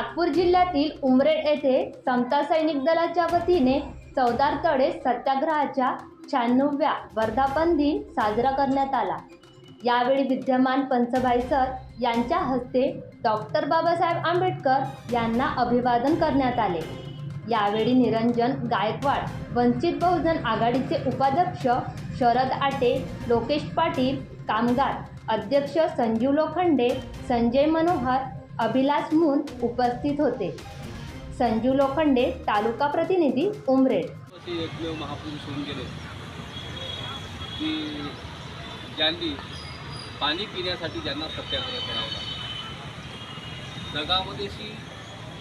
नागपूर जिल्ह्यातील उमरेड येथे समता सैनिक दलाच्या वतीने चौदार तळे सत्याग्रहाच्या शहाण्णव्या वर्धापन दिन साजरा करण्यात आला. यावेळी विद्यमान पंचभाई सर यांच्या हस्ते डॉक्टर बाबासाहेब आंबेडकर यांना अभिवादन करण्यात आले. यावेळी निरंजन गायकवाड वंचित बहुजन आघाडीचे उपाध्यक्ष शरद आटे लोकेश पाटील कामगार अध्यक्ष संजीव लोखंडे संजय मनोहर अभिलाष मून उपस्थित होते. संजीव लोखंडे तालुका प्रतिनिधी उमरेड. एकमेव महापुरुष होऊन गेले. की ज्यांनी पाणी पिण्यासाठी ज्यांना सत्याग्रह करावा. जगामध्ये शी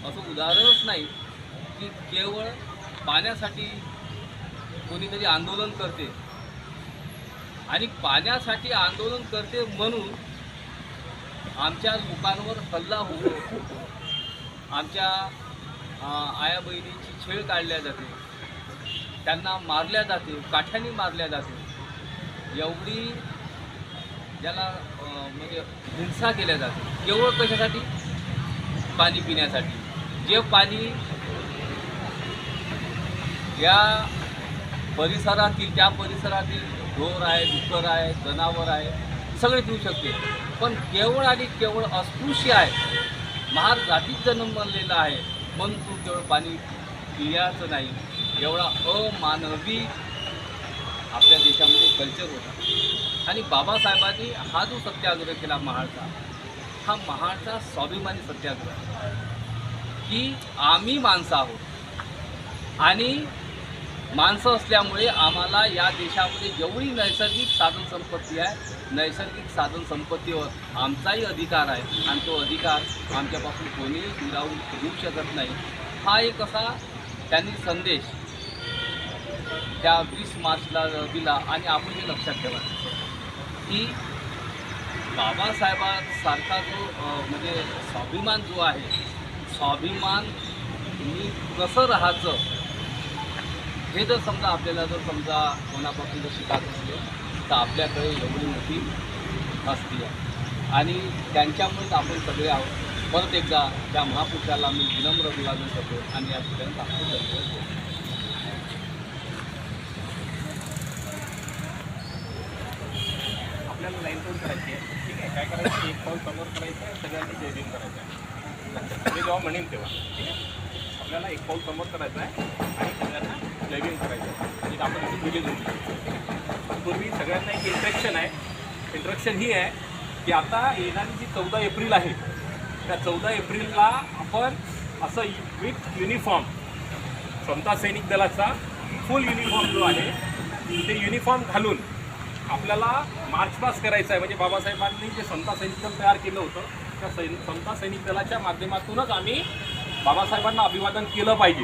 असं उदाहरणच नाही की केवळ पाण्यासाठी कोणीतरी आंदोलन करते. आणि पाण्यासाठी आंदोलन करते म्हणून आमच्या लोकांवर हल्ला होतो आमच्या आया बहिणींची छेळ काढल्या जाते. त्यांना मारल्या जाते काठ्याने मारल्या जाते. एवढी ज्याला म्हणजे हिंसा केल्या जाते. केवळ कशासाठी? पाणी पिण्यासाठी. जे पाणी या परिसरातील त्या परिसरातील ढोर आहे डुक्कर आहे जनावर आहे सगळे देऊ शकते. पण केवळ आणि केवळ अस्पृश्य आहे. महार जातीत जन्म बनलेला आहे. म्हणून तू केवळ पाणी पिण्याचं नाही. एवढा अमानवी आपल्या देशामध्ये कल्चर होता. आणि बाबासाहेबांनी हा जो सत्याग्रह केला महाडचा हा महाडचा स्वाभिमानी सत्याग्रह. की आम्ही माणसं आहोत. आणि माणसं असल्यामुळे आम्हाला या देशामध्ये जेवढी नैसर्गिक साधन संपत्ती आहे नैसर्गिक साधन संपत्तीवर आमचाही अधिकार आहे. आणि तो अधिकार आमच्यापासून कोणीही हिरावून घेऊ शकत नाही. हा एक असा त्यांनी संदेश त्या वीस मार्चला दिला आणि आपण हे लक्षात ठेवा. की बाबासाहेबांसारखा जो म्हणजे स्वाभिमान जो आहे स्वाभिमान मी कसं राहायचं? हे जर समजा आपल्याला जर समजा कोणापासून जर शिकायचं असेल तर आपल्याकडे एवढी मोठी असती आहे. आणि त्यांच्यामुळेच आपण सगळे आहोत. परत एकदा त्या महापुरुषाला मी विनम्र अभिवादन करतो आणि या ठिकाणी आपण करतो आपल्याला लाईन टोन करायची आहे. ठीक आहे? काय करायचं? एक पाऊल समोर करायचं आहे सगळ्यांनी जयभीम करायचं आहे. मी जेव्हा म्हणेन तेव्हा. ठीक आहे? आपल्याला एक पाऊल समोर करायचं आहे आणि सगळ्यांना जयभीम करायचं. आणि म्हणजे आपण इथून रिलीज होऊ पूर्वी सगळ्यांना एक इंट्रॅक्शन आहे. इंट्रॅक्शन ही आहे की आता येणारी जी चौदा एप्रिल आहे त्या चौदा एप्रिलला आपण असं विथ युनिफॉर्म समता सैनिक दलाचा फुल युनिफॉर्म जो आहे ते युनिफॉर्म घालून आपल्याला मार्च पास करायचा आहे. म्हणजे बाबासाहेबांनी जे समता सैनिक दल तयार केलं होतं त्या सैन समता सैनिक दलाच्या माध्यमातूनच आम्ही बाबासाहेबांना अभिवादन केलं पाहिजे.